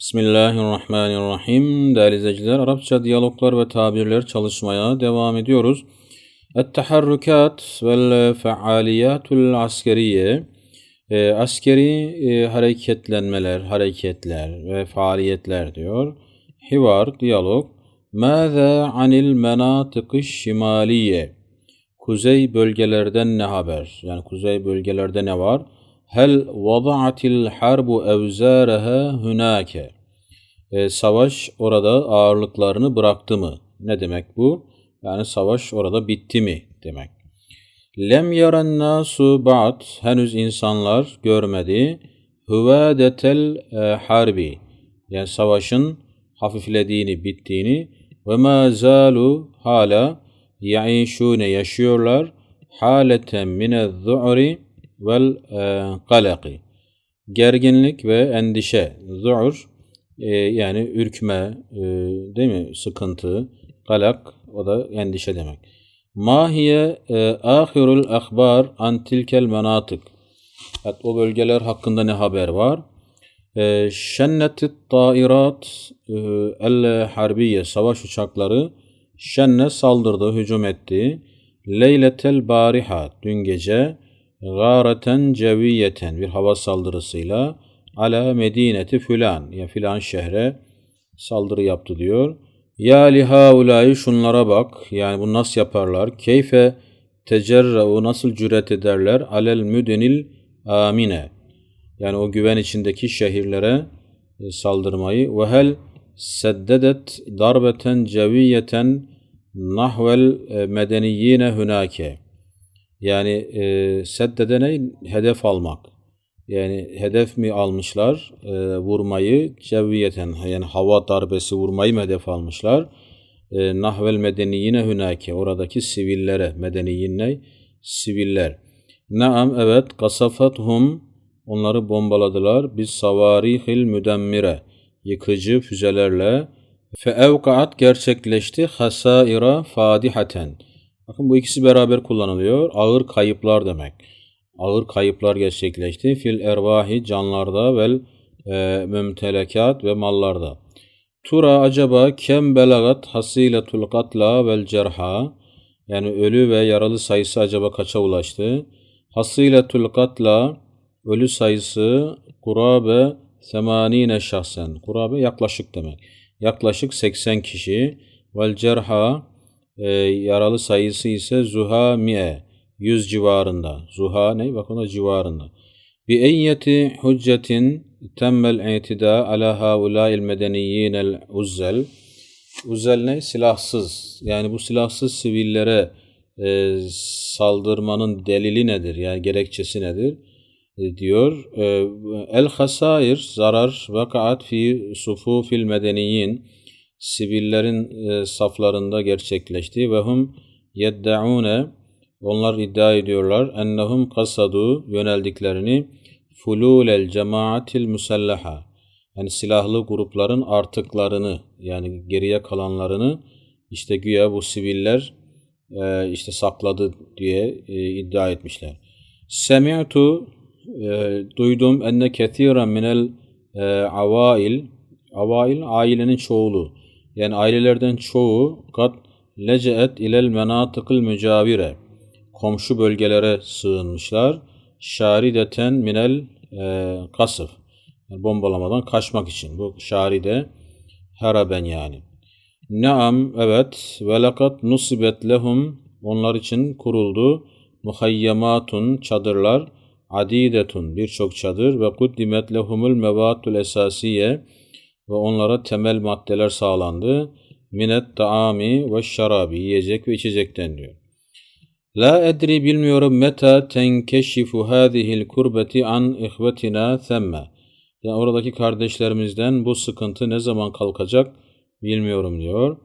Bismillahirrahmanirrahim. Değerli izleyiciler, Arapça diyaloglar ve tabirler çalışmaya devam ediyoruz. Et-teharrukat vel fealiyatul askeriye e, askeri e, hareketlenmeler, hareketler ve faaliyetler diyor. Hivar, diyalog. Mâzâ anil menâtıkı şimaliye Kuzey bölgelerden ne haber? Yani kuzey bölgelerde ne var? Hel vada'atil harbu evzâreha hunâke. E, savaş orada ağırlıklarını bıraktı mı? Ne demek bu? Yani savaş orada bitti mi demek. Lem yaran nasu ba'd henüz insanlar görmedi. Hüvedetel e, harbi yani savaşın hafiflediğini, bittiğini ve ma zalu hala yaişune yaşıyorlar haleten minez-zu'ri vel kalaki. Gerginlik ve endişe. Zu'ur e, yani ürkme, e, değil mi? Sıkıntı. Kalak o da endişe demek. Mahiye e, ahirul ahbar an tilkel menatık. O bölgeler hakkında ne haber var? E, Şennetit tairat e, el harbiye savaş uçakları şenne saldırdı, hücum etti. Leyletel bariha dün gece gâreten ceviyeten bir hava saldırısıyla ala medineti filan ya filan şehre saldırı yaptı diyor. Ya lihaulâi şunlara bak yani bunu nasıl yaparlar? Keyfe tecerra'u nasıl cüret ederler alel müdenil amine yani o güven içindeki şehirlere e, saldırmayı ve hel seddedet darbeten ceviyeten nahvel e, medeniyine hünake yani e, seddede ne? Hedef almak. Yani hedef mi almışlar e, vurmayı cevviyeten yani hava darbesi vurmayı mı hedef almışlar? E, nahvel medeniyine hünake oradaki sivillere medeniyin ne? Siviller. Naam evet kasafathum onları bombaladılar. Biz savarihil müdemmire yıkıcı füzelerle fe evkaat gerçekleşti hasaira fadihaten Bakın bu ikisi beraber kullanılıyor. Ağır kayıplar demek. Ağır kayıplar gerçekleşti. Fil ervahi canlarda vel e, mümtelekat ve mallarda. Tura acaba kem belagat hasiletul katla vel cerha yani ölü ve yaralı sayısı acaba kaça ulaştı? Hasiletul katla ölü sayısı kurabe semanine şahsen. Kurabe yaklaşık demek. Yaklaşık 80 kişi. Vel cerha e, yaralı sayısı ise zuha mi'e 100 civarında. Zuha ne? Bak ona civarında. Bi eyyeti hüccetin temmel itida ala haulâil medeniyyin uzzel. Uzzel ne? Silahsız. Yani bu silahsız sivillere e, saldırmanın delili nedir? Yani gerekçesi nedir? E, diyor. E, El hasair zarar vakaat fi sufufil medeniyyin sivillerin e, saflarında gerçekleşti ve hum yeddaune onlar iddia ediyorlar ennehum kasadu yöneldiklerini fululel cemaatil musallaha yani silahlı grupların artıklarını yani geriye kalanlarını işte güya bu siviller e, işte sakladı diye e, iddia etmişler. Semi'tu e, duydum enne kethiren minel e, avail avail ailenin çoğulu yani ailelerden çoğu kat leceet ilel menatıkıl mücavire. Komşu bölgelere sığınmışlar. Şarideten minel e, kasıf. Yani bombalamadan kaçmak için. Bu şaride heraben yani. Naam evet. Ve lakat nusibet lehum. Onlar için kuruldu. Muhayyamatun çadırlar. Adidetun birçok çadır. Ve kuddimet lehumul mevatul esasiye ve onlara temel maddeler sağlandı. Minet taami ve şarabi yiyecek ve içecekten diyor. La edri bilmiyorum meta tenkeşifu hadihil kurbeti an ihvetina themme. Yani oradaki kardeşlerimizden bu sıkıntı ne zaman kalkacak bilmiyorum diyor.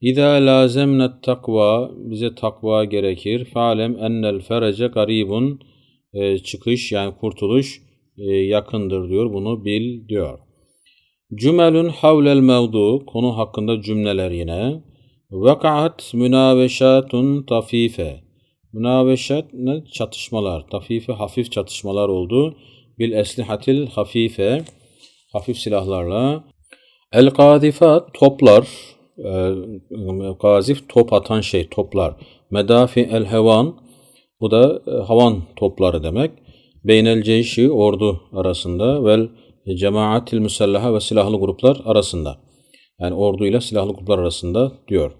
İza lazemnet takva bize takva gerekir. Falem ennel ferece garibun e, çıkış yani kurtuluş e, yakındır diyor. Bunu bil diyor. Cümelün havlel mevdu konu hakkında cümleler yine. Vakaat münaveşatun tafife. Münaveşat ne? Çatışmalar. Tafife hafif çatışmalar oldu. Bil eslihatil hafife. Hafif silahlarla. El gazifat toplar. E, gazif top atan şey toplar. Medafi el hevan bu da e, havan topları demek. Beynel ceyşi ordu arasında vel cemaatil müsellaha ve silahlı gruplar arasında. Yani orduyla silahlı gruplar arasında diyor.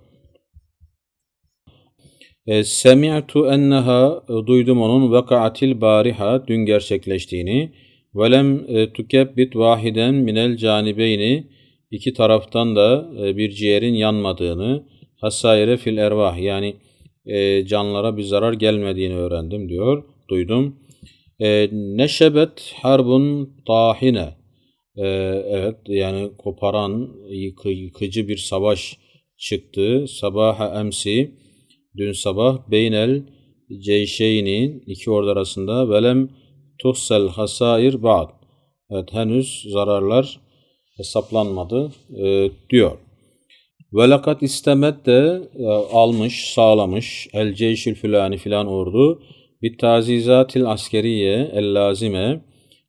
E, semi'tu enneha e, duydum onun vakaatil bariha dün gerçekleştiğini velem e, tukebbit vahiden minel canibeyni iki taraftan da e, bir ciğerin yanmadığını hasayre fil ervah yani e, canlara bir zarar gelmediğini öğrendim diyor, duydum. E, neşebet harbun tahine. E, evet yani koparan, yıkı, yıkıcı bir savaş çıktı. Sabaha emsi, dün sabah beynel ceyşeyni, iki ordu arasında velem tuhsel hasair ba'd. Evet henüz zararlar hesaplanmadı e, diyor. Velakat istemet de e, almış, sağlamış el ceyşül filani filan ordu bir tazizatil askeriye el lazime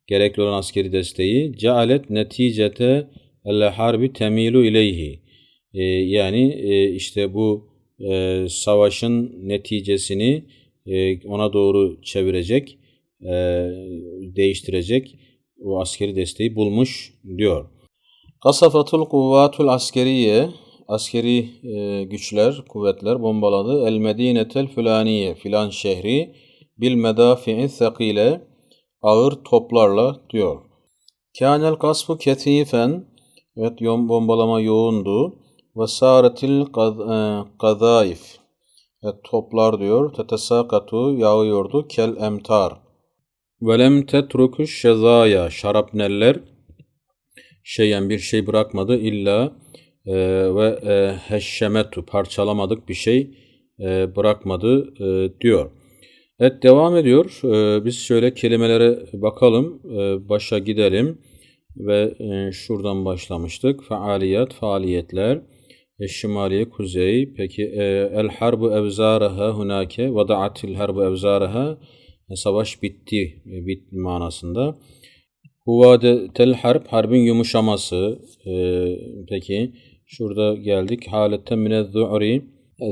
gerekli olan askeri desteği cealet neticete el harbi temilu ileyhi yani e, işte bu e, savaşın neticesini e, ona doğru çevirecek değiştirecek o askeri desteği bulmuş diyor. Kasafatul kuvvatul askeriye askeri güçler, kuvvetler bombaladı. El Medinetel Fülaniye filan şehri bil medafi'i thakile ağır toplarla diyor. Kânel kasfu ketifen evet bombalama yoğundu. Ve sâretil kadâif e, evet, toplar diyor. Tetesakatu yağıyordu. Kel emtar. Velem tetruku şezaya şarapneller şeyen bir şey bırakmadı illa e, ve e, heşşemetu parçalamadık bir şey e, bırakmadı e, diyor. Evet devam ediyor. E, biz şöyle kelimelere bakalım. E, başa gidelim. Ve e, şuradan başlamıştık. Faaliyet, faaliyetler. E, şimaliye, kuzey. Peki e, el harbu evzaraha hunake. Vada'atil harbu evzaraha. E, savaş bitti. E, bit manasında. Huvadetel harp, harbin yumuşaması. E, peki Şurada geldik. Halette mine zu'ri.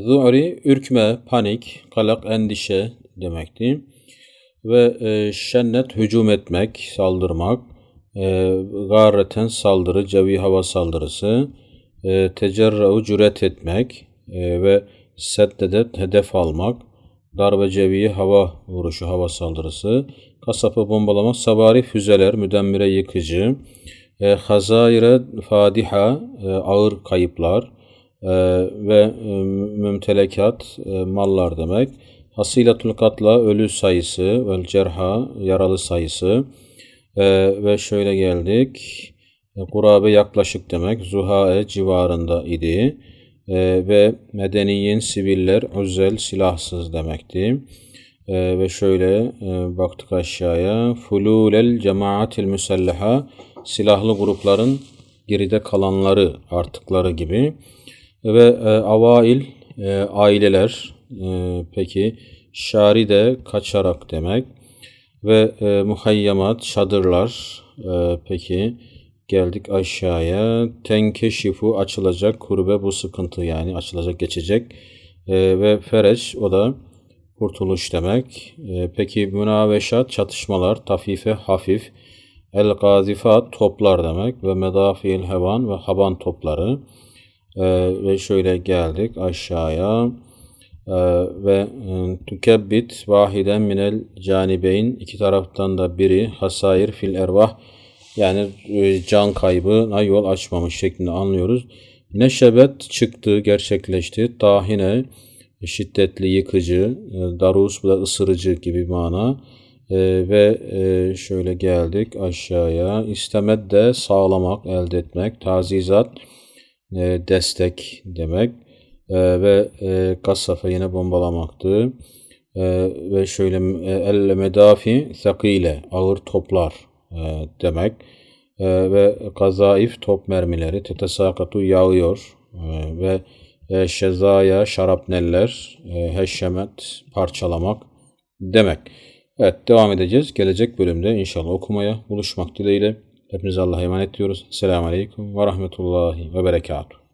Zu'ri ürkme, panik, kalak, endişe demekti. Ve e, şennet hücum etmek, saldırmak. E, garreten saldırı, cevi hava saldırısı. E, tecerra'u cüret etmek e, ve seddedet hedef almak. Darbe cevi hava vuruşu, hava saldırısı. Kasapı bombalamak, savari füzeler, müdemmire yıkıcı e, Hazayre Fadiha e, ağır kayıplar e, ve e, mümtelekat e, mallar demek. Hasilatul katla ölü sayısı, vel cerha yaralı sayısı e, ve şöyle geldik. E, kurabe yaklaşık demek. Zuhae civarında idi. E, ve medeniyin siviller özel silahsız demekti. E, ve şöyle e, baktık aşağıya. Fululel cemaatil müselleha silahlı grupların geride kalanları, artıkları gibi ve e, avail e, aileler e, peki şari kaçarak demek ve e, muhayyamat çadırlar e, peki geldik aşağıya tenkeşifu açılacak kurbe bu sıkıntı yani açılacak geçecek e, ve fereç o da kurtuluş demek. E, peki münaveşat çatışmalar tafife hafif El gazifat toplar demek ve medafil hevan ve haban topları. Ee, ve şöyle geldik aşağıya. Ee, ve e, tükebbit vahiden minel canibeyn iki taraftan da biri hasayir fil ervah yani e, can kaybına yol açmamış şeklinde anlıyoruz. Neşebet çıktı, gerçekleşti. Tahine şiddetli, yıkıcı, e, darus bu da ısırıcı gibi mana. E, ve e, şöyle geldik aşağıya. İstemet de sağlamak, elde etmek. Tazizat e, destek demek. E, ve e, kasafa yine bombalamaktı. E, ve şöyle e, elle medafi sakile ağır toplar e, demek. E, ve kazaif top mermileri tetesakatu yağıyor. E, ve e, şezaya şarapneller e, heşemet parçalamak demek. Evet devam edeceğiz. Gelecek bölümde inşallah okumaya buluşmak dileğiyle. Hepinize Allah'a emanet diyoruz. Selamun Aleyküm ve Rahmetullahi ve Berekatuhu.